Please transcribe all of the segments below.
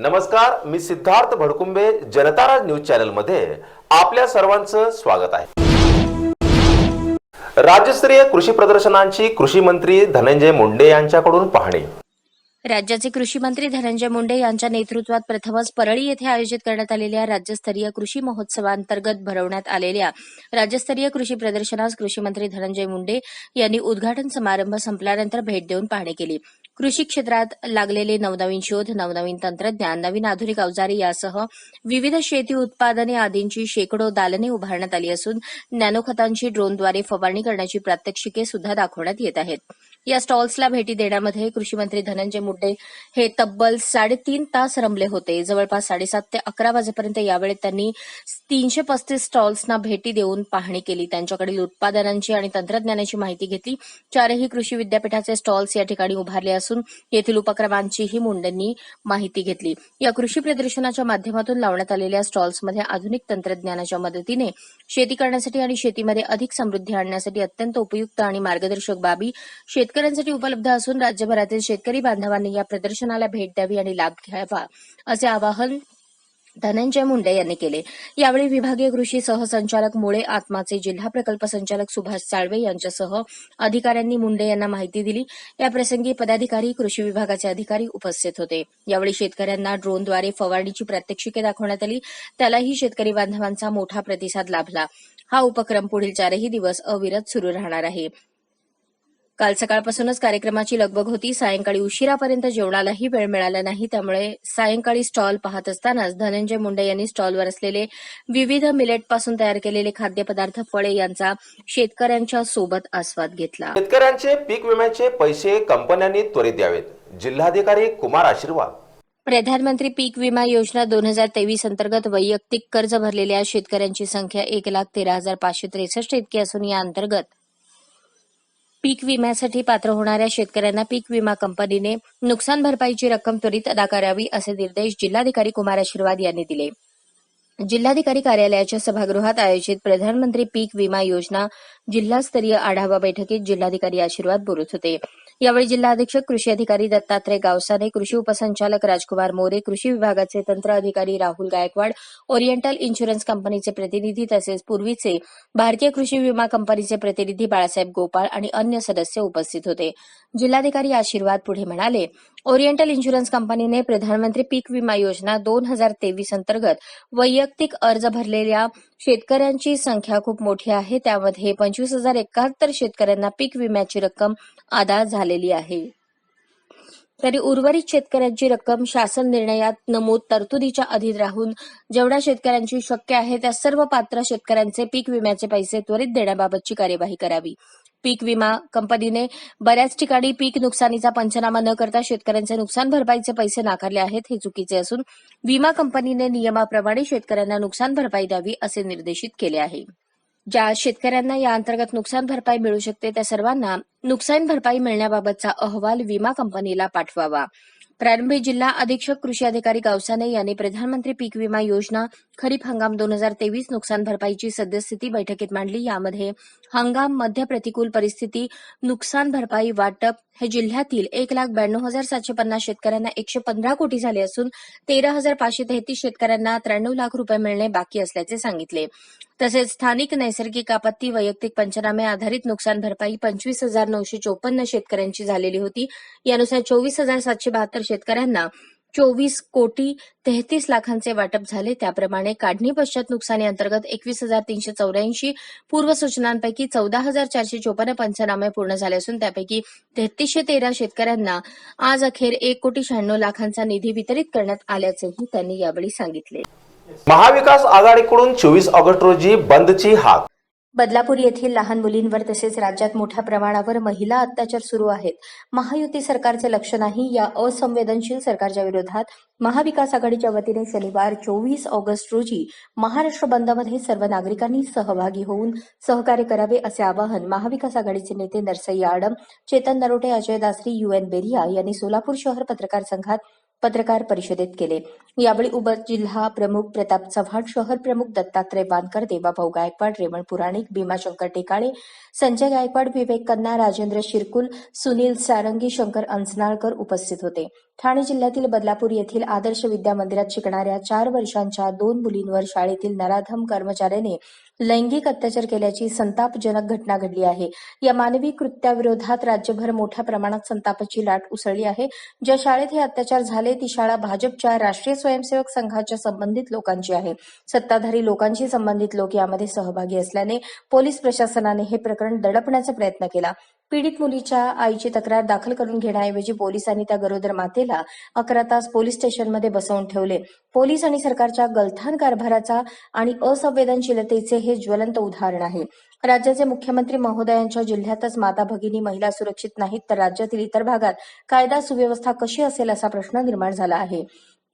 नमस्कार मी सिद्धार्थ भडकुंबे जनताराज न्यूज चॅनलमध्ये आपल्या सर्वांचं स्वागत आहे. राज्यस्तरीय कृषी प्रदर्शनांची कृषी मंत्री धनंजय मुंडे यांच्याकडून पाहणी. राज्याचे कृषी मंत्री धनंजय मुंडे यांच्या नेतृत्वात प्रथमच परळी येथे आयोजित करण्यात आलेल्या राज्यस्तरीय कृषी महोत्सवांतर्गत भरवण्यात आलेल्या राज्यस्तरीय कृषी प्रदर्शनास कृषी मंत्री धनंजय मुंडे यांनी उद्घाटन समारंभ संपल्यानंतर भेट देऊन पाहणी केली. कृषी क्षेत्रात लागलेले नवनवीन शोध नवनवीन तंत्रज्ञान नवीन आधुनिक अवजारे यासह विविध शेती उत्पादने आदींची शेकडो दालने उभारण्यात आली असून नॅनोखतांची ड्रोनद्वारे फवारणी करण्याची प्रात्यक्षिके सुद्धा दाखवण्यात येत आहेत. या स्टॉल्सला भेटी देण्यामध्ये कृषी मंत्री धनंजय मुंडे हे तब्बल साडेतीन तास रमले होते. जवळपास साडेसात ते अकरा वाजेपर्यंत यावेळी त्यांनी तीनशे पस्तीस स्टॉल्सना भेटी देऊन पाहणी केली. त्यांच्याकडील उत्पादनांची आणि तंत्रज्ञानाची माहिती घेतली. चारही कृषी विद्यापीठाचे स्टॉल्स या ठिकाणी उभारले असून येथील उपक्रमांचीही मुंडेंनी माहिती घेतली. या कृषी प्रदर्शनाच्या माध्यमातून लावण्यात आलेल्या स्टॉल्समध्ये आधुनिक तंत्रज्ञानाच्या मदतीने शेती करण्यासाठी आणि शेतीमध्ये अधिक समृद्धी आणण्यासाठी अत्यंत उपयुक्त आणि मार्गदर्शक बाबी शेतकऱ्यांसाठी उपलब्ध असून राज्यभरातील शेतकरी बांधवांनी या प्रदर्शनाला भेट द्यावी आणि लाभ घ्यावा असे आवाहन धनंजय मुंडे यांनी केले. यावेळी विभागीय कृषी सहसंचालक मुळे आत्माचे जिल्हा प्रकल्प संचालक सुभाष साळवे यांच्यासह अधिकाऱ्यांनी मुंडे यांना माहिती दिली. याप्रसंगी पदाधिकारी कृषी विभागाचे अधिकारी उपस्थित होते. यावेळी शेतकऱ्यांना ड्रोनद्वारे फवारणीची प्रात्यक्षिके दाखवण्यात आली. त्यालाही शेतकरी बांधवांचा मोठा प्रतिसाद लाभला. हा उपक्रम पुढील चारही दिवस अविरत सुरू राहणार आहे. काल सकाळपासूनच कार्यक्रमाची लगबग होती. सायंकाळी उशिरापर्यंत जेवणालाही वेळ मिळाला नाही. त्यामुळे सायंकाळी स्टॉल पाहत असतानाच धनंजय मुंडे यांनी स्टॉलवर असलेले विविध मिलेटपासून तयार केलेले खाद्यपदार्थ फळे यांचा शेतकऱ्यांच्या सोबत आस्वाद घेतला. शेतकऱ्यांचे पीक विम्याचे पैसे कंपन्यांनी त्वरित द्यावेत. जिल्हाधिकारी कुमार आशीर्वाद. प्रधानमंत्री पीक विमा योजना दोन हजार तेवीस अंतर्गत वैयक्तिक कर्ज भरलेल्या शेतकऱ्यांची संख्या एक लाख तेरा हजार पाचशे त्रेसष्ट इतकी असून या अंतर्गत पीक विम्यासाठी पात्र होणाऱ्या शेतकऱ्यांना पीक विमा कंपनीने नुकसान भरपाईची रक्कम त्वरित अदा करावी असे निर्देश जिल्हाधिकारी कुमार आशीर्वाद यांनी दिले. जिल्हाधिकारी कार्यालयाच्या सभागृहात आयोजित प्रधानमंत्री पीक विमा योजना जिल्हास्तरीय आढावा बैठकीत जिल्हाधिकारी आशीर्वाद बोलत होते. यावेळी जिल्हा अधीक्षक कृषी अधिकारी दत्तात्रय गावसाने कृषी उपसंचालक राजकुमार मोरे कृषी विभागाचे तंत्र अधिकारी राहुल गायकवाड ओरिएंटल इन्शुरन्स कंपनीचे प्रतिनिधी तसेच पूर्वीचे भारतीय कृषी विमा कंपनीचे प्रतिनिधी बाळासाहेब गोपाळ आणि अन्य सदस्य उपस्थित होते. जिल्हाधिकारी आशीर्वाद पुढे म्हणाले ओरिएंटल इन्शुरन्स कंपनीने प्रधानमंत्री पीक विमा योजना दोन हजार तेवीस अंतर्गत वैयक्तिक अर्ज भरलेल्या शेतकऱ्यांची संख्या खूप मोठी आहे. त्यामध्ये पंचवीस हजार एकाहत्तर शेतकऱ्यांना पीक विम्याची रक्कम अदा झालेली आहे. तरी उर्वरित शेतकऱ्यांची रक्कम शासन निर्णयात नमूद तरतुदीच्या अधीन राहून जेवढ्या शेतकऱ्यांची शक्य आहे त्या सर्व पात्र शेतकऱ्यांचे पीक विम्याचे पैसे त्वरित देण्याबाबतची कार्यवाही करावी. पीक विमा कंपनीने बऱ्याच ठिकाणी पीक नुकसानीचा पंचनामा न करता शेतकऱ्यांचे नुकसान भरपाईचे पैसे नाकारले आहेत हे चुकीचे असून विमा कंपनीने नियमाप्रमाणे शेतकऱ्यांना नुकसान भरपाई द्यावी असे निर्देशित केले आहे. ज्या शेतकऱ्यांना या अंतर्गत नुकसान भरपाई मिळू शकते त्या सर्वांना नुकसान भरपाई मिळण्याबाबतचा अहवाल विमा कंपनीला पाठवावा. प्रारंभी जिल्हा अधीक्षक कृषी अधिकारी गावसाने यांनी प्रधानमंत्री पीक विमा योजना खरीप हंगाम दोन हजार तेवीस नुकसान भरपाईची सद्यस्थिती बैठकीत मांडली. यामध्ये हंगाम मध्य प्रतिकूल परिस्थिती नुकसान भरपाई वाटप हे जिल्ह्यातील एक लाख ब्याण्णव हजार सातशे पन्नास शेतकऱ्यांना एकशे पंधरा कोटी झाले असून तेरा हजार पाचशे तेहतीस शेतकऱ्यांना त्र्याण्णव लाख रुपये मिळणे बाकी असल्याचे सांगितले. तसेच स्थानिक नैसर्गिक आपत्ती वैयक्तिक पंचनामे आधारित नुकसान भरपाई पंचवीस हजार नऊशे चोपन्न शेतकऱ्यांची झालेली होती. यानुसार चोवीस हजार सातशे बहात्तर शेतकऱ्यांना चोवीस कोटी तेहतीस लाखांचे वाटप झाले. त्याप्रमाणे काढणी पश्चात नुकसानी अंतर्गत एकवीस हजार तीनशे चौऱ्याऐंशी पूर्वसूचनांपैकी चौदा हजार चारशे चोपन्न पंचनामे पूर्ण झाले असून त्यापैकी तेहतीसशे तेरा शेतकऱ्यांना आज अखेर एक कोटी शहाण्णव लाखांचा निधी वितरित करण्यात आल्याचेही त्यांनी यावेळी सांगितले. महाविकास आघाडीकडून चोवीस ऑगस्ट रोजी बंदची हाक बदलापूर येथील लहान मुलींवर तसेच राज्यात मोठ्या प्रमाणावर महिला अत्याचार सुरू आहेत. महायुती सरकारचे लक्ष नाही या असंवेदनशील सरकारच्या विरोधात महाविकास आघाडीच्या वतीने शनिवार चोवीस ऑगस्ट रोजी महाराष्ट्र बंदमध्ये सर्व नागरिकांनी सहभागी होऊन सहकार्य करावे असे आवाहन महाविकास आघाडीचे नेते नरसई आडम चेतन नरोटे अजय दासरी यू एन बेरिया यांनी सोलापूर शहर पत्रकार संघात पत्रकार परिषदेत केले. यावेळी उपजिल्हा प्रमुख प्रताप चव्हाण शहर प्रमुख दत्तात्रय वानकर देवाभाऊ गायकवाड रेवण पुराणिक भीमाशंकर टेकाळे संजय गायकवाड विवेक कन्ना राजेंद्र शिरकुल सुनील सारंगी शंकर अंजनाळकर उपस्थित होते. ठाणे जिल्ह्यातील बदलापूर येथील आदर्श विद्या मंदिरात शिकणाऱ्या चार वर्षांच्या दोन मुलींवर शाळेतील नराधम कर्मचाऱ्याने लैंगिक अत्याचार केल्याची संतापजनक घटना घडली आहे. या मानवी कृत्याविरोधात राज्यभर मोठ्या प्रमाणात संतापाची लाट उसळली आहे. ज्या शाळेत हे अत्याचार झाले ती शाळा भाजपच्या राष्ट्रीय स्वयंसेवक संघाच्या संबंधित लोकांची आहे. सत्ताधारी लोकांशी संबंधित लोक यामध्ये सहभागी असल्याने पोलीस प्रशासनाने हे प्रकरण दडपण्याचा प्रयत्न केला. पीडित मुलीच्या आईची तक्रार दाखल करून घेण्याऐवजी पोलिसांनी त्या गरोदर मातेला अकरा तास पोलीस स्टेशनमध्ये बसवून ठेवले. पोलीस आणि सरकारच्या गलथान कारभाराचा आणि असंवेदनशीलतेचे हे ज्वलंत उदाहरण आहे. राज्याचे मुख्यमंत्री महोदयांच्या जिल्ह्यातच माता भगिनी महिला सुरक्षित नाहीत तर राज्यातील इतर भागात कायदा सुव्यवस्था कशी असेल असा प्रश्न निर्माण झाला आहे.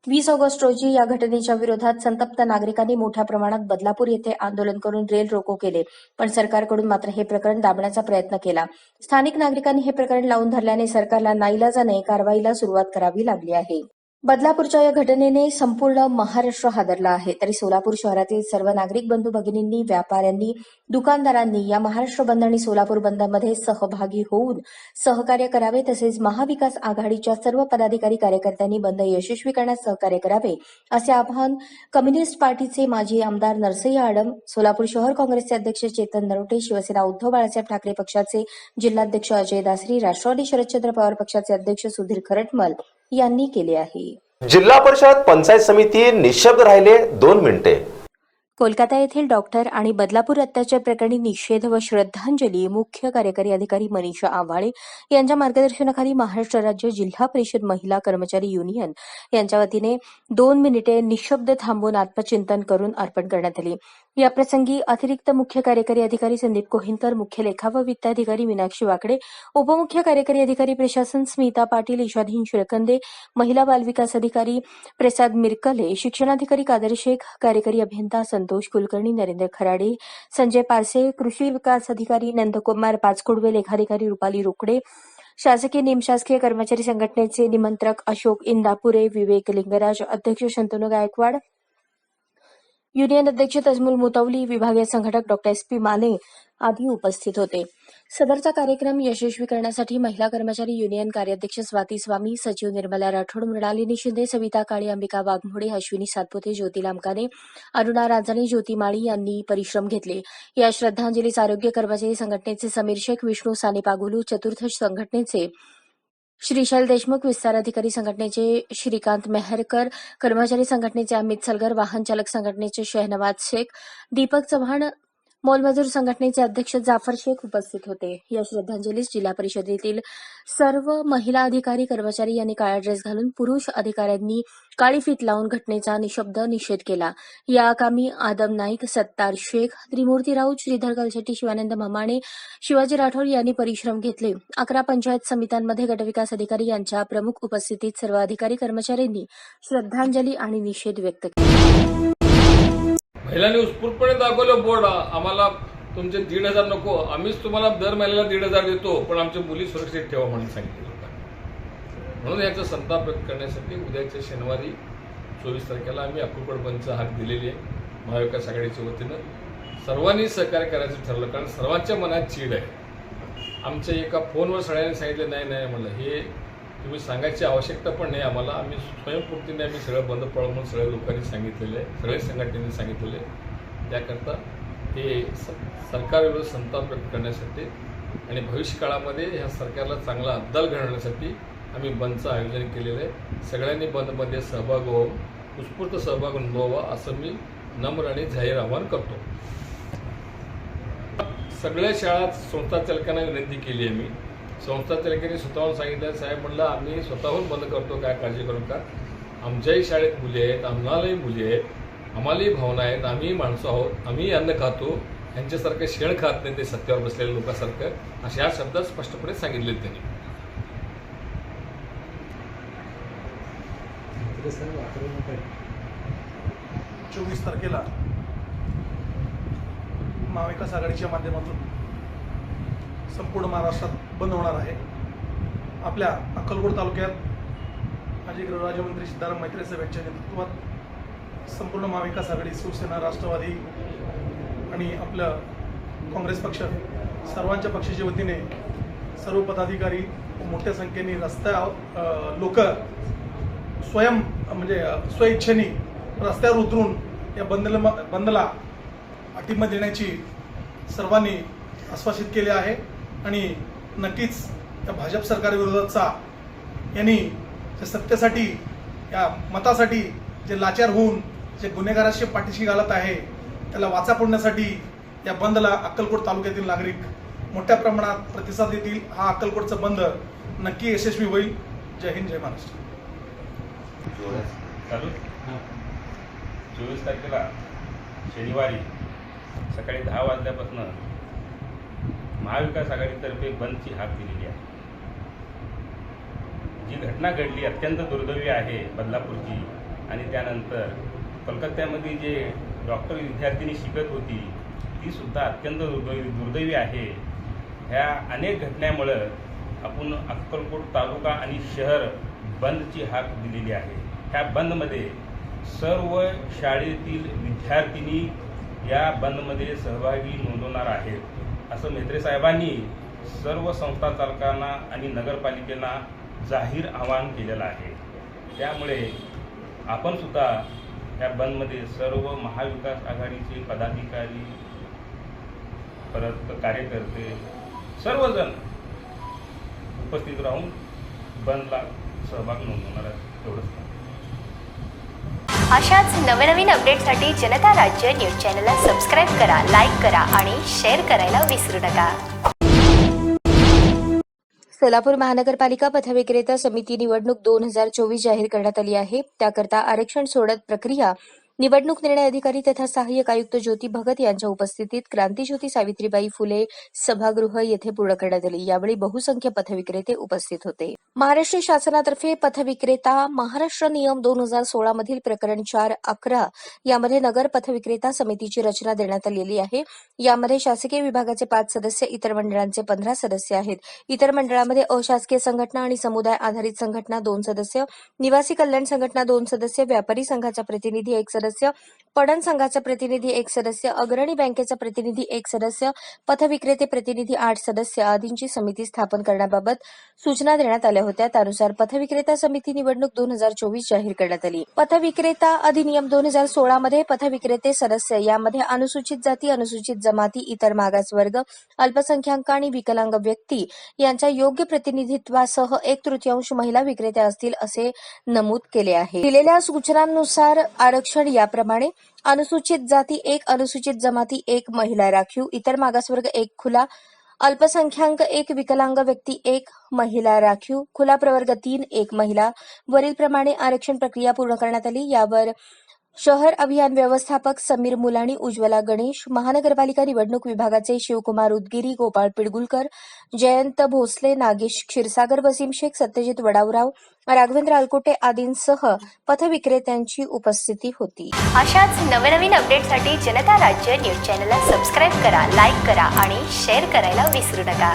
वीस ऑगस्ट रोजी या घटनेच्या विरोधात संतप्त नागरिकांनी मोठ्या प्रमाणात बदलापूर येथे आंदोलन करून रेल रोको केले पण सरकारकडून मात्र हे प्रकरण दाबण्याचा प्रयत्न केला. स्थानिक नागरिकांनी हे प्रकरण लावून धरल्याने सरकारला नाईलाजाने कारवाईला सुरुवात करावी लागली आहे. बदलापूरच्या या घटनेने संपूर्ण महाराष्ट्र हादरला आहे. तरी सोलापूर शहरातील सर्व नागरिक बंधू भगिनींनी व्यापाऱ्यांनी दुकानदारांनी या महाराष्ट्र बंद आणि सोलापूर बंदमध्ये सहभागी होऊन सहकार्य करावे तसेच महाविकास आघाडीच्या सर्व पदाधिकारी कार्यकर्त्यांनी बंद यशस्वी करण्यास सहकार्य करावे असे आवाहन कम्युनिस्ट पार्टीचे माजी आमदार नरसय्या आडम सोलापूर शहर काँग्रेसचे अध्यक्ष चेतन नरोटे शिवसेना उद्धव बाळासाहेब ठाकरे पक्षाचे जिल्हाध्यक्ष अजय दासरी राष्ट्रवादी शरदचंद्र पवार पक्षाचे अध्यक्ष सुधीर खरटमल यांनी केले आहे. जिल्हा परिषद पंचायत समिती निशब्द राहिले दोन मिनिटे. कोलकाता येथील डॉक्टर आणि बदलापूर अत्याचार प्रकरणी निषेध व श्रद्धांजली मुख्य कार्यकारी अधिकारी मनीषा आव्हाळे यांच्या मार्गदर्शनाखाली महाराष्ट्र राज्य जिल्हा परिषद महिला कर्मचारी युनियन यांच्या वतीने दोन मिनिटे निशब्द थांबून आत्मचिंतन करून अर्पण करण्यात आली. याप्रसंगी अतिरिक्त मुख्य कार्यकारी अधिकारी संदीप कोहिनकर मुख्य लेखा व वित्त अधिकारी मीनाक्षी वाकडे उपमुख्य कार्यकारी अधिकारी प्रशासन स्मिता पाटील ईशाधीन शिळकंदे महिला बालविकास अधिकारी प्रसाद मिरकले शिक्षणाधिकारी कादर शेख कार्यकारी अभियंता संतोष कुलकर्णी नरेंद्र खराडे संजय पारसे कृषी विकास अधिकारी नंदकुमार पाचकोडवे लेखाधिकारी रुपाली रोकडे शासकीय निमशासकीय कर्मचारी संघटनेचे निमंत्रक अशोक इंदापुरे विवेक लिंगराज अध्यक्ष शंतनू गायकवाड युनियन अध्यक्ष तजमुल मुतवली विभागीय संघटक डॉक्टर एस पी माने आदी उपस्थित होते. सदरचा कार्यक्रम यशस्वी करण्यासाठी महिला कर्मचारी युनियन कार्याध्यक्ष स्वाती स्वामी सचिव निर्मला राठोड मृणालिनी शिंदे सविता काळे अंबिका वाघमोडे अश्विनी सातपुते ज्योती लामकाने अरुणा राजाने ज्योती माळी यांनी परिश्रम घेतले. या श्रद्धांजलीस आरोग्य कर्मचारी संघटनेचे समीर शेख विष्णू साने पागुलू चतुर्थ संघटनेचे श्रीशैल देशमुख विस्तार अधिकारी संघटनेचे श्रीकांत मेहरकर कर्मचारी संघटनेचे अमित सलगर वाहन चालक संघटनेचे शहनवाज शेख दीपक चव्हाण मोलमजूर संघटनेचे अध्यक्ष जाफर शेख उपस्थित होते. या श्रद्धांजलीस जिल्हा परिषदेतील सर्व महिला अधिकारी कर्मचारी यांनी काळा ड्रेस घालून पुरुष अधिकाऱ्यांनी काळी फीत लावून घटनेचा निशब्द निषेध केला. या कामी आदम नाईक सत्तार शेख त्रिमूर्ती राऊत श्रीधर कलशेट्टी शिवानंद ममाणे शिवाजी राठोड यांनी परिश्रम घेतले. अकरा पंचायत समित्यांमध्ये गटविकास अधिकारी यांच्या प्रमुख उपस्थितीत सर्व अधिकारी कर्मचाऱ्यांनी श्रद्धांजली आणि निषेध व्यक्त केला. महिलांनी उत्स्फूर्तपणे दाखवलं बोर्ड आम्हाला तुमचे दीड हजार नको. आम्हीच तुम्हाला दर महिन्याला दीड हजार देतो पण आमच्या मुली सुरक्षित ठेवा म्हणून सांगितलं होतं. म्हणून याचा संताप व्यक्त करण्यासाठी उद्याच्या शनिवारी चोवीस तारखेला आम्ही अक्कलकोट बंदचा हाक दिलेली आहे महाविकास आघाडीच्या वतीनं. सर्वांनी सहकार्य करायचं ठरलं कारण सर्वांच्या मनात चीड आहे. आमच्या एका फोनवर सगळ्यांनी सांगितलं नाही नाही म्हणलं. हे तुम्ही सांगायची आवश्यकता पण नाही. आम्हाला आम्ही स्वयंपूर्तीने आम्ही सगळं बंद पळ म्हणून सगळ्या लोकांनी सांगितलेलं आहे. सगळ्या संघटनेने सांगितलेलं आहे. त्याकरता हे स सरकारविरुद्ध संताप व्यक्त करण्यासाठी आणि भविष्य काळामध्ये ह्या सरकारला चांगला अद्दल घडवण्यासाठी आम्ही बंदचं आयोजन केलेलं आहे. सगळ्यांनी बंदमध्ये सहभाग व्हावं. उत्स्फूर्त सहभाग नोंदवावा असं मी नम्र आणि जाहीर आवाहन करतो. सगळ्या शाळा संस्था चालकांना विनंती केली आहे मी. संस्था चालकांनी स्वतःहून सांगितलं साहेब म्हणलं आम्ही स्वतःहून बंद करतो काय काळजी करू का आमच्याही शाळेत मुली आहेत आम्हालाही मुली आहेत आम्हालाही भावना आहेत आम्ही माणसं आहोत आम्ही अन्न खातो यांच्यासारखं शेण खात नाही ते सत्यावर बसलेल्या लोकांसारखं अशा या शब्दात स्पष्टपणे सांगितले त्यांनी. चोवीस तारखेला महाविकास आघाडीच्या माध्यमातून संपूर्ण महाराष्ट्रात बंद होणार आहे. आपल्या अक्कलकोट तालुक्यात माजी गृहराज्यमंत्री सिद्धाराम मैत्रे साहेब यांच्या नेतृत्वात संपूर्ण महाविकास आघाडी शिवसेना राष्ट्रवादी आणि आपलं काँग्रेस पक्ष सर्वांच्या पक्षाच्या वतीने सर्व पदाधिकारी मोठ्या संख्येने रस्त्या लोक स्वयं म्हणजे स्वइच्छेने रस्त्यावर उतरून या बंदला बंदला पाठिंबा देण्याची सर्वांनी आश्वासित केले आहे. आणि नक्कीच या भाजप सरकारविरोधातचा यांनी जे सत्तेसाठी या मतासाठी जे लाचार होऊन जे गुन्हेगाराशी पाठीशी घालत आहे त्याला वाचा फोडण्यासाठी या बंदला अक्कलकोट तालुक्यातील नागरिक मोठ्या प्रमाणात प्रतिसाद देतील. हा अक्कलकोटचा बंद नक्की यशस्वी होईल. जय हिंद जय महाराष्ट्र. चालू? चोवीस तारखेला शनिवारी सकाळी दहा वाजल्यापासून महाविकास आघाडीतर्फे बंदची हाक दिलेली आहे. जी घटना घडली अत्यंत दुर्दैवी आहे बदलापूरची आणि त्यानंतर कलकत्त्यामध्ये जे डॉक्टर विद्यार्थिनी शिकत होती ती सुद्धा अत्यंत दुर्दैवी दुर्दैवी आहे. ह्या अनेक घटनेमुळं आपण अक्कलकोट तालुका आणि शहर बंदची हाक दिलेली आहे. ह्या बंदमध्ये सर्व शाळेतील विद्यार्थिनी या बंदमध्ये सहभागी नोंदवणार आहेत. असं म्हेत्रे साहेबांनी सर्व संस्था चालकांना आणि नगरपालिकेला जाहीर आवाहन केलेलं आहे. त्यामुळे आपण सुद्धा या बंदमध्ये सर्व महाविकास आघाडीचे पदाधिकारी परत कार्यकर्ते सर्वजण उपस्थित राहून बंदला सहभाग नोंदवणार आहेत एवढंच. अशाच नवनवीन अपडेटसाठी जनता राज्य न्यूज चॅनलला सबस्क्राईब करा लाईक करा आणि शेअर करायला विसरू नका. सोलापूर महानगरपालिका पथविक्रेता समिती निवडणूक दोन हजार चोवीस जाहीर करण्यात आली आहे. त्याकरता आरक्षण सोडत प्रक्रिया निवडणूक निर्णय अधिकारी तथा सहाय्यक आयुक्त ज्योती भगत यांच्या उपस्थितीत क्रांतीज्योती सावित्रीबाई फुले सभागृह येथे पूर्ण करण्यात आली. यावेळी बहुसंख्य पथविक्रेते उपस्थित होते. महाराष्ट्र शासनातर्फे पथविक्रेता महाराष्ट्र नियम दोन हजार सोळा मधील प्रकरण चार अकरा यामध्ये नगर पथविक्रेता समितीची रचना देण्यात आलेली आहे. यामध्ये शासकीय विभागाचे पाच सदस्य इतर मंडळांचे पंधरा सदस्य आहेत. इतर मंडळामध्ये अशासकीय संघटना आणि समुदाय आधारित संघटना दोन सदस्य निवासी कल्याण संघटना दोन सदस्य व्यापारी संघाचा प्रतिनिधी एक सदस्य सदस्य पणन संघाचा प्रतिनिधी एक सदस्य अग्रणी बँकेचा प्रतिनिधी एक सदस्य पथविक्रेते प्रतिनिधी आठ सदस्य आदींची समिती स्थापन करण्याबाबत सूचना देण्यात आल्या होत्या. त्यानुसार पथविक्रेता समिती निवडणूक दोन हजार चोवीस जाहीर करण्यात आली. पथविक्रेता अधिनियम दोन हजार सोळा मध्ये पथविक्रेते सदस्य यामध्ये अनुसूचित जाती अनुसूचित जमाती इतर मागासवर्ग अल्पसंख्याक आणि विकलांग व्यक्ती यांच्या योग्य प्रतिनिधित्वासह एक तृतीयांश महिला विक्रेत्या असतील असे नमूद केले आहे. दिलेल्या सूचनांनुसार आरक्षण याप्रमाणे अनुसूचित जाती एक अनुसूचित जमाती एक महिला राखीव इतर मागासवर्ग एक खुला अल्पसंख्याक एक विकलांग व्यक्ती एक महिला राखीव खुला प्रवर्ग तीन एक महिला. वरील प्रमाणे आरक्षण प्रक्रिया पूर्ण करण्यात आली. यावर शहर अभियान व्यवस्थापक समीर मुलाणी उज्ज्वला गणेश महानगरपालिका निवडणूक विभागाचे शिवकुमार उदगिरी गोपाळ पिडगुलकर जयंत भोसले नागेश क्षीरसागर वसीम शेख सत्यजित वडावराव राघवेंद्र अलकोटे आदींसह पथविक्रेत्यांची उपस्थिती होती. अशाच नवनवीन अपडेटसाठी जनता राज्य न्यूज चॅनलला सबस्क्राईब करा लाईक करा आणि शेअर करायला विसरू नका.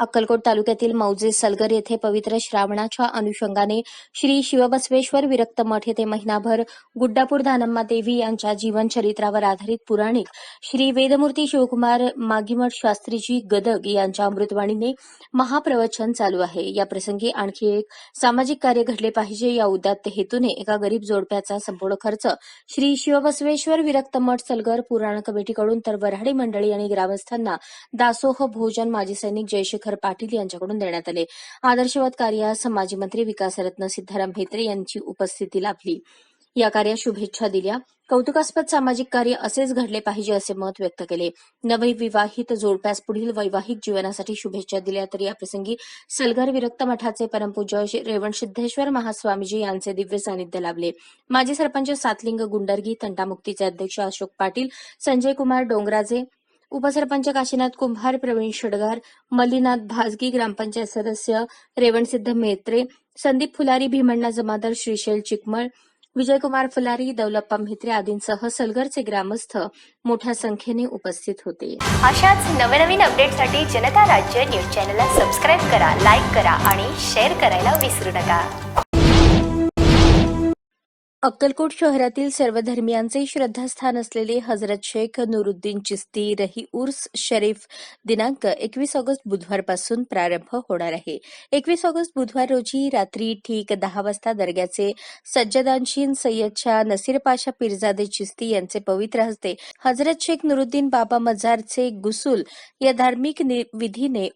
अक्कलकोट तालुक्यातील मौजे सलगर येथे पवित्र श्रावणाच्या अनुषंगाने श्री शिवबसवेश्वर विरक्त मठ येथे महिनाभर गुड्डापूर दानम्मा देवी यांच्या जीवनचरित्रावर आधारित पुराणिक श्री वेदमूर्ती शिवकुमार मागीमठ शास्त्रीजी गदग यांच्या अमृतवाणीने महाप्रवचन चालू आहे. या प्रसंगी आणखी एक सामाजिक कार्य घडले पाहिजे या उदात्त हेतूने एका गरीब जोडप्याचा संपूर्ण खर्च श्री शिवबसवेश्वर विरक्त मठ सलगर पुराण कमिटीकडून तर वऱ्हाडी मंडळी आणि ग्रामस्थांना दासोह भोजन माजी सैनिक जयशेखर पाटील यांच्याकडून देण्यात आले. आदर्शवाद कार्यास माजी मंत्री विकासरत्न सिद्धाराम भेत्रे यांची उपस्थिती लाभली. या कार्यात शुभेच्छा दिल्या. कौतुकास्पद सामाजिक कार्य असेच घडले पाहिजे असे मत व्यक्त केले. नवविवाहित जोडप्यास पुढील वैवाहिक जीवनासाठी शुभेच्छा दिल्या तर या प्रसंगी सलगर विरक्त मठाचे परमपूज्य श्री रेवण सिद्धेश्वर महास्वामीजी यांचे दिव्य सानिध्य लाभले. माजी सरपंच सातलिंग गुंडर्गी तंटामुक्तीचे अध्यक्ष अशोक पाटील संजय कुमार डोंगराजे उपसरपंच काशीनाथ कुंभार प्रवीण शडगार मल्लीनाथ भाजगी ग्रामपंचायत सदस्य रेवणसिद्ध मेत्रे संदीप फुलारी भीमण्णा जमादार श्रीशैल चिकमळ विजयकुमार फुलारी दौलप्पा म्हेत्रे आदींसह सलगरचे ग्रामस्थ मोठ्या संख्येने उपस्थित होते. अशाच नवनवीन अपडेटसाठी जनता राज्य न्यूज चॅनलला सबस्क्राईब करा लाईक करा आणि शेअर करायला विसरू नका. अक्कलकोट शहरातील सर्व धर्मियांचे श्रद्धास्थान असलेले हजरत शेख नुरुद्दीन चिस्ती रही उर्स शरीफ दिनांक एकवीस ऑगस्ट बुधवारपासून प्रारंभ होणार आहे. एकवीस ऑगस्ट बुधवार रोजी रात्री ठीक दहा वाजता दर्ग्याचे सज्जदानशीन सय्यदच्या नसीर पाशा पिरजादे चिस्ती यांचे पवित्र हस्ते हजरत शेख नुरुद्दीन बाबा मजारचे गुसूल या धार्मिक नि- विधीने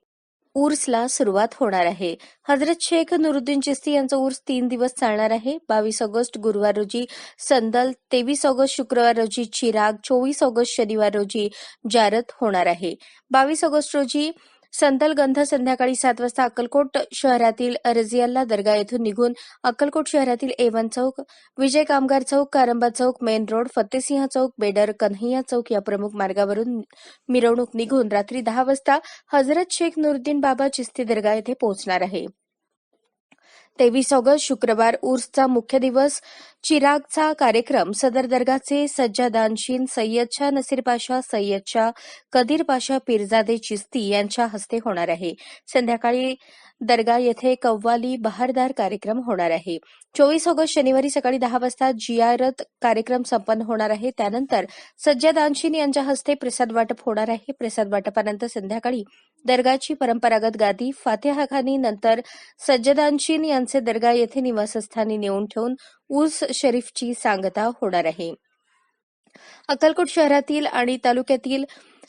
उर्सला सुरुवात होणार आहे. हजरत शेख नुरुद्दीन चिस्ती यांचा उर्स तीन दिवस चालणार आहे. बावीस ऑगस्ट गुरुवार रोजी संदल तेवीस ऑगस्ट शुक्रवार रोजी चिराग चोवीस ऑगस्ट शनिवार रोजी जारत होणार आहे. बावीस ऑगस्ट रोजी संदल गंध संध्याकाळी सात वाजता अक्कलकोट शहरातील रजियाल्ला दर्गा येथून निघून अक्कलकोट शहरातील एवन चौक विजय कामगार चौक कारंबा चौक मेन रोड फतेसिंह चौक बेडर कन्हैया चौक या प्रमुख मार्गावरून मिरवणूक निघून रात्री दहा वाजता हजरत शेख नुरुद्दीन बाबा चिस्ती दर्गा येथे पोहोचणार आहे. तेवीस ऑगस्ट शुक्रवार उर्सचा मुख्य दिवस चिरागचा कार्यक्रम सदर दर्गाचे सज्जादानशीन सय्यदच्या नसीर पाशा सय्यदच्या कदीर पाशा पिरजादे चिस्ती यांच्या हस्ते होणार आहे. संध्याकाळी दर्गा येथे कव्वाली बहारदार कार्यक्रम होणार आहे. चोवीस ऑगस्ट शनिवारी सकाळी दहा वाजता जियारत कार्यक्रम संपन्न होणार आहे. त्यानंतर सज्जादानशीन यांच्या हस्ते प्रसाद वाटप होणार आहे. प्रसाद वाटपानंतर संध्याकाळी दर्गाची परंपरागत गादी फातेहाखानी नंतर सज्जदानशीन यांचे दर्गा येथे निवासस्थानी नेऊन ठेवून उर्स शरीफची सांगता होणार आहे. अक्कलकोट शहरातील आणि तालुक्यातील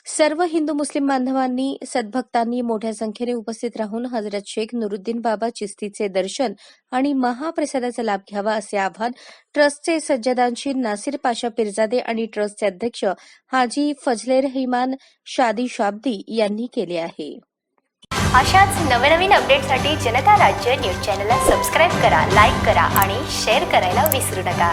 सर्व हिंदू मुस्लिम बांधवांनी सद्भक्तांनी मोठ्या संख्येने उपस्थित राहून हजरत शेख नुरुद्दीन बाबा चिस्तीचे दर्शन आणि महाप्रसादाचा लाभ घ्यावा असे आवाहन ट्रस्टचे सज्जदानशी नासिर पाशा पिरजादे आणि ट्रस्टचे अध्यक्ष हाजी फजले रहिमान शादी शाब्दी यांनी केले आहे. अशाच नवनवीन अपडेटसाठी जनता राज्य न्यूज चॅनलला सबस्क्राईब करा लाईक करा आणि शेअर करायला विसरू नका.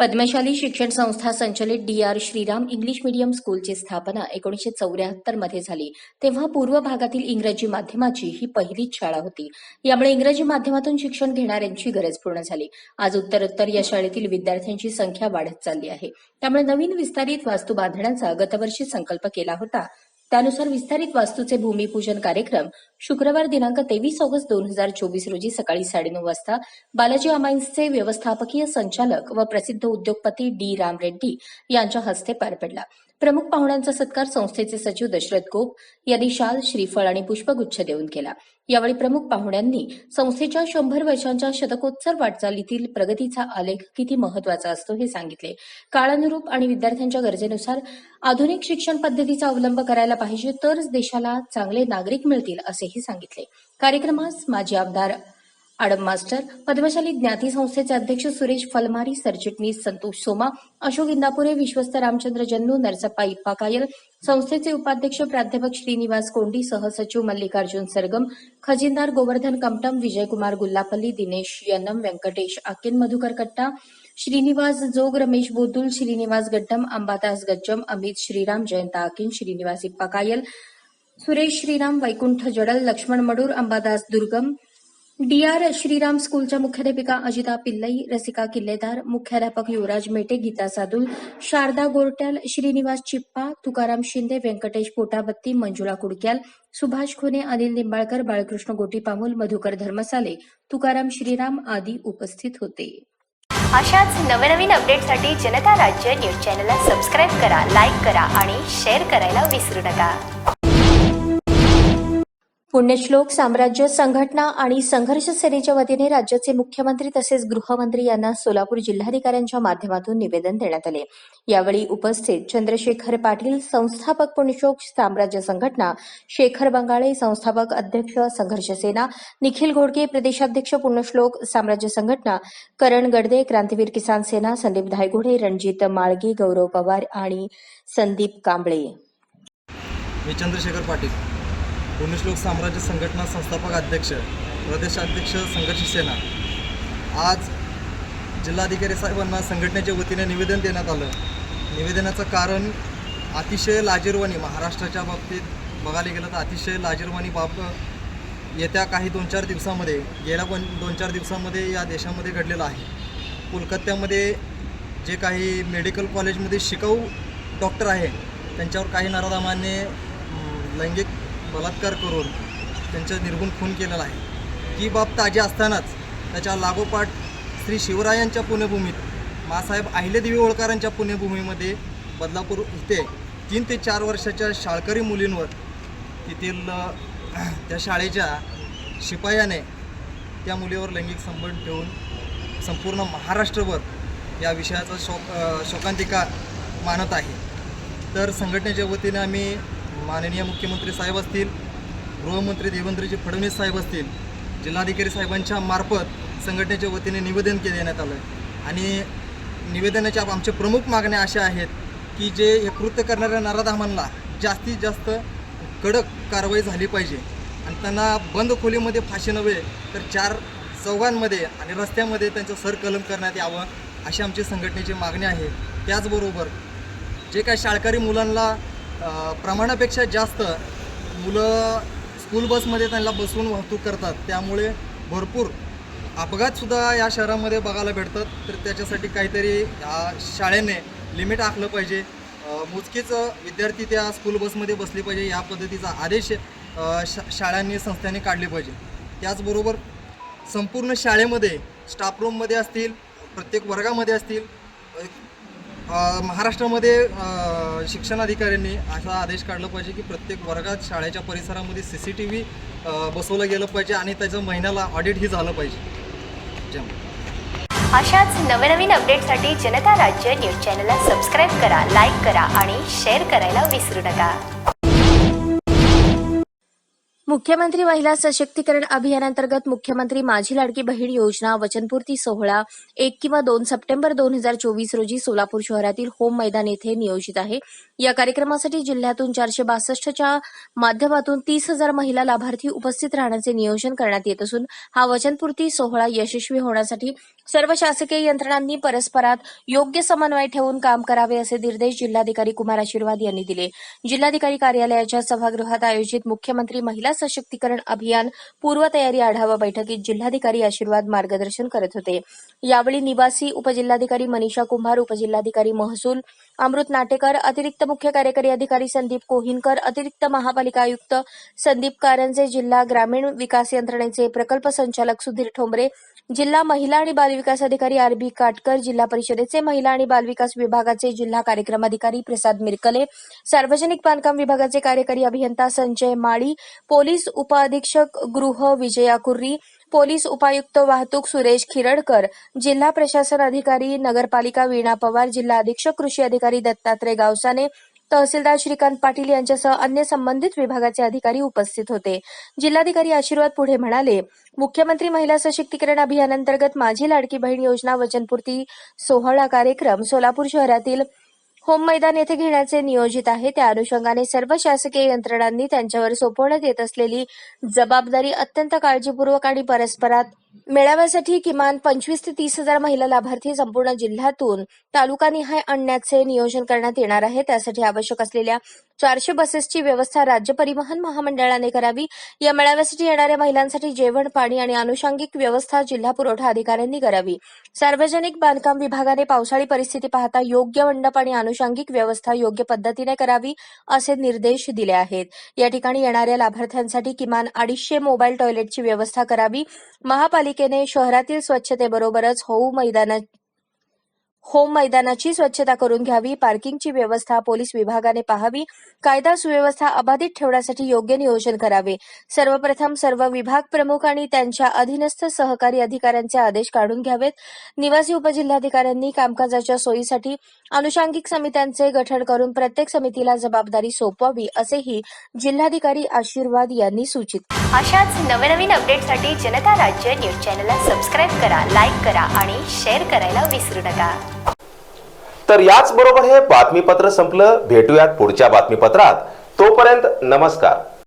पद्मशाली शिक्षण संस्था संचलित D R Shriram English medium स्कूलची स्थापना एकोणीशे चौऱ्याहत्तरमध्ये झाली. तेव्हा पूर्व भागातील इंग्रजी माध्यमाची ही पहिलीच शाळा होती. यामुळे इंग्रजी माध्यमातून शिक्षण घेणाऱ्यांची गरज पूर्ण झाली. आज उत्तरोत्तर या शाळेतील विद्यार्थ्यांची संख्या वाढत चालली आहे. त्यामुळे नवीन विस्तारित वास्तू बांधण्याचा गतवर्षी संकल्प केला होता. त्यानुसार विस्तारित वास्तूचे भूमिपूजन कार्यक्रम शुक्रवार दिनांक तेवीस ऑगस्ट दोन हजार चोवीस रोजी सकाळी साडेनऊ वाजता बालाजी अमाईन्सचे व्यवस्थापकीय संचालक व प्रसिद्ध उद्योगपती डी राम रेड्डी यांच्या हस्ते पार पडला. प्रमुख पाहुण्यांचा सत्कार संस्थेचे सचिव दशरथ गोप यांनी शाल श्रीफळ आणि पुष्पगुच्छ देऊन केला. यावेळी प्रमुख पाहुण्यांनी संस्थेच्या शंभर वर्षांच्या शतकोत्तर वाटचालीतील प्रगतीचा आलेख किती महत्त्वाचा असतो हे सांगितले. काळानुरूप आणि विद्यार्थ्यांच्या गरजेनुसार आधुनिक शिक्षण पद्धतीचा अवलंब करायला पाहिजे तरच देशाला चांगले नागरिक मिळतील असेही सांगितले. कार्यक्रमास माजी आमदार आडम मास्टर पद्मशाली ज्ञाती संस्थेचे अध्यक्ष सुरेश फलमारी सरचिटणीस संतोष सोमा अशोक इंदापुरे विश्वस्त रामचंद्र जन्नू नरसप्पा इप्पा कायल संस्थेचे उपाध्यक्ष प्राध्यापक श्रीनिवास कोंडी सहसचिव मल्लिकार्जुन सरगम खजिनदार गोवर्धन कमटम विजयकुमार गुल्लापल्ली दिनेश यनम व्यंकटेश आकिन मधुकर कट्टा श्रीनिवास जोग रमेश बोतुल श्रीनिवास गड्डम अंबादास गज्जम अमित श्रीराम जयंत आकिन श्रीनिवास इप्पा कायल सुरेश श्रीराम वैकुंठ जडल लक्ष्मण मडूर अंबादास दुर्गम डीआर श्रीराम स्कूलच्या मुख्याध्यापिका अजिता पिल्लई रसिका किल्लेदार मुख्याध्यापक युवराज मेटे गीता सादुल शारदा गोरट्याल श्रीनिवास चिप्पा तुकाराम शिंदे व्यंकटेश पोटाबत्ती मंजुळा कुडक्याल सुभाष खोने अनिल निंबाळकर बाळकृष्ण गोटीपामुल मधुकर धर्मसाले तुकाराम श्रीराम आदी उपस्थित होते. अशाच नवनवीन अपडेटसाठी जनता राज्य न्यूज चॅनलला सबस्क्राईब करा लाईक करा आणि शेअर करायला विसरू नका. पुण्यश्लोक साम्राज्य संघटना आणि संघर्ष सेनेच्या वतीने राज्याचे मुख्यमंत्री तसेच गृहमंत्री यांना सोलापूर जिल्हाधिकाऱ्यांच्या माध्यमातून निवेदन देण्यात आले. यावेळी उपस्थित चंद्रशेखर पाटील संस्थापक पुण्यश्लोक साम्राज्य संघटना शेखर बंगाळे संस्थापक अध्यक्ष संघर्ष सेना निखिल घोडके प्रदेशाध्यक्ष पुण्यश्लोक साम्राज्य संघटना करण गडदे क्रांतीवीर किसान सेना संदीप धायगुडे रणजित माळगे गौरव पवार आणि संदीप कांबळे. मी चंद्रशेखर पाटील. पुण्यश्लोक साम्राज्य संघटना संस्थापक अध्यक्ष प्रदेशाध्यक्ष संघर्ष सेना. आज जिल्हाधिकारी साहेबांना संघटनेच्या वतीने निवेदन देण्यात आलं. निवेदनाचं कारण अतिशय लाजीरवाणी महाराष्ट्राच्या बाबतीत बघायला गेलं तर अतिशय लाजीरवाणी बाब येत्या काही दोन चार दिवसामध्ये गेल्या पण दोन चार दिवसामध्ये या देशामध्ये घडलेलं आहे. कोलकात्यामध्ये जे काही मेडिकल कॉलेजमध्ये शिकाऊ डॉक्टर आहे त्यांच्यावर काही नराधामाने लैंगिक बलात्कार करून त्यांचं निर्गुण खून केलेला आहे. ही बाब ताजी असतानाच त्याच्या लागोपाठ श्री शिवरायांच्या पुण्यभूमीत मासाहेब अहिल्यादेवी होळकरांच्या पुण्यभूमीमध्ये बदलापूर इथे तीन ते चार वर्षाच्या शाळकरी मुलींवर तेथील त्या शाळेच्या शिपायाने त्या मुलीवर लैंगिक संबंध ठेवून संपूर्ण महाराष्ट्रभर या विषयाचा शोक शोकांतिका मानत आहे. तर संघटनेच्या वतीने आम्ही माननीय मुख्यमंत्री साहेब असतील गृहमंत्री देवेंद्रजी फडणवीस साहेब असतील जिल्हाधिकारी साहेबांच्या मार्फत संघटनेच्या वतीने निवेदन के देण्यात आलं आणि निवेदनाच्या आमच्या प्रमुख मागण्या अशा आहेत की जे हे कृत्य करणाऱ्या नराधामांना जास्तीत जास्त कडक कारवाई झाली पाहिजे. आणि त्यांना बंद खोलीमध्ये फाशी नव्हे तर चार चौघांमध्ये आणि रस्त्यामध्ये त्यांचं सरकलम करण्यात यावं अशी आमची संघटनेची मागणी आहे. त्याचबरोबर जे काही शाळकरी मुलांना प्रमाणापेक्षा जास्त मुलं स्कूल बसमध्ये त्यांना बसवून वाहतूक करतात. त्यामुळे भरपूर अपघातसुद्धा या शहरामध्ये बघायला भेटतात. तर त्याच्यासाठी काहीतरी या शाळेने लिमिट आखलं पाहिजे. मोजकीच विद्यार्थी त्या स्कूल बसमध्ये बसले पाहिजे. या पद्धतीचा आदेश शा शाळांनी संस्थांनी काढले पाहिजे. त्याचबरोबर संपूर्ण शाळेमध्ये स्टाफ रूममध्ये असतील प्रत्येक वर्गामध्ये असतील महाराष्ट्रामध्ये शिक्षणाधिकाऱ्यांनी असा आदेश काढला पाहिजे की प्रत्येक वर्गात शाळेच्या परिसरामध्ये सी सी टी व्ही बसवलं गेलं पाहिजे आणि त्याचं महिन्याला ऑडिटही झालं पाहिजे. अशाच नवनवीन अपडेटसाठी जनता राज्य न्यूज चॅनलला सबस्क्राईब करा लाईक करा आणि शेअर करायला विसरू नका. मुख्यमंत्री महिला सशक्तीकरण अभियानांतर्गत मुख्यमंत्री माझी लाडकी बहीण योजना वचनपूर्ती सोहळा एक किंवा दोन सप्टेंबर दोन हजार चोवीस रोजी सोलापूर शहरातील होम मैदान येथे नियोजित आहे. या कार्यक्रमासाठी जिल्ह्यातून चारशे बासष्टच्या माध्यमातून तीस हजार महिला लाभार्थी उपस्थित राहण्याचे नियोजन करण्यात येत असून हा वचनपूर्ती सोहळा यशस्वी होण्यासाठी सर्व शासकीय यंत्रणांनी परस्परात योग्य समन्वय ठेवून काम करावे असे निर्देश जिल्हाधिकारी कुमार आशीर्वाद यांनी दिले. जिल्हाधिकारी कार्यालयाच्या सभागृहात आयोजित मुख्यमंत्री महिला सशक्तीकरण अभियान पूर्वतयारी आढावा बैठकीत जिल्हाधिकारी आशीर्वाद मार्गदर्शन करत होते. यावेळी निवासी उपजिल्हाधिकारी मनीषा कुंभार उपजिल्हाधिकारी महसूल अमृत नाटेकर अतिरिक्त मुख्य कार्यकारी अधिकारी संदीप कोहिनकर अतिरिक्त महापालिका आयुक्त संदीप कारंजे जिल्हा ग्रामीण विकास यंत्रणेचे प्रकल्प संचालक सुधीर ठोंबरे जिल्हा महिला आणि बालविकास अधिकारी आर बी काटकर जिल्हा परिषदेचे महिला आणि बालविकास विभागाचे जिल्हा कार्यक्रम अधिकारी प्रसाद मिरकले सार्वजनिक बांधकाम विभागाचे कार्यकारी अभियंता संजय माळी पोलीस पोलीस उपअधीक्षक गृह विजया कुर्री पोलीस उपायुक्त वाहतूक सुरेश खिरडकर जिल्हा प्रशासन अधिकारी नगरपालिका वीणा पवार जिल्हा अधीक्षक कृषी अधिकारी दत्तात्रय गावसाने तहसीलदार श्रीकांत पाटील यांच्यासह अन्य संबंधित विभागाचे अधिकारी उपस्थित होते. जिल्हाधिकारी आशीर्वाद पुढे म्हणाले मुख्यमंत्री महिला सशक्तीकरण अभियानांतर्गत माझी लाडकी बहीण योजना वचनपूर्ती सोहळा कार्यक्रम सोलापूर शहरातील होम मैदान येथे घेण्याचे नियोजित आहे. त्या अनुषंगाने सर्व शासकीय यंत्रणांनी त्यांच्यावर सोपवण्यात येत असलेली जबाबदारी अत्यंत काळजीपूर्वक आणि परस्परात मेळाव्यासाठी किमान पंचवीस ते तीस हजार महिला लाभार्थी संपूर्ण जिल्ह्यातून तालुकानिहाय आणण्याचे नियोजन करण्यात येणार आहे. त्यासाठी आवश्यक असलेल्या चारशे बसेसची व्यवस्था राज्य परिवहन महामंडळाने करावी. या मेळाव्यासाठी येणाऱ्या महिलांसाठी जेवण पाणी आणि आनुषंगिक व्यवस्था जिल्हा पुरवठा अधिकाऱ्यांनी करावी. सार्वजनिक बांधकाम विभागाने पावसाळी परिस्थिती पाहता योग्य मंडप आणि आनुषंगिक व्यवस्था योग्य पद्धतीने करावी असे निर्देश दिले आहेत. या ठिकाणी येणाऱ्या लाभार्थ्यांसाठी किमान अडीचशे मोबाईल टॉयलेटची व्यवस्था करावी. महापालिका महापालिकेने शहरातील स्वच्छतेबरोबरच होऊ मैदानात होम मैदानाची स्वच्छता करून घ्यावी पार्किंगची व्यवस्था पोलीस विभागाने पाहावी कायदा सुव्यवस्था अबाधित ठेवण्यासाठी योग्य नियोजन करावे. सर्वप्रथम सर्व विभाग प्रमुख आणि त्यांच्या अधीनस्थ सहकारी अधिकाऱ्यांचे आदेश काढून घ्यावेत. निवासी उपजिल्हाधिकाऱ्यांनी कामकाजाच्या सोयीसाठी अनुषंगिक समित्यांचे गठन करून प्रत्येक समितीला जबाबदारी सोपवावी असेही जिल्हाधिकारी आशीर्वाद यांनी सूचित अशाच नवनवीन अपडेटसाठी जनता राज्य न्यूज चॅनलला सबस्क्राईब करा लाईक करा आणि शेअर करायला विसरू नका. तर याच बरोबर हे बातमीपत्र संपलं. भेटूयात पुढच्या बातमीपत्रात. तोपर्यंत नमस्कार.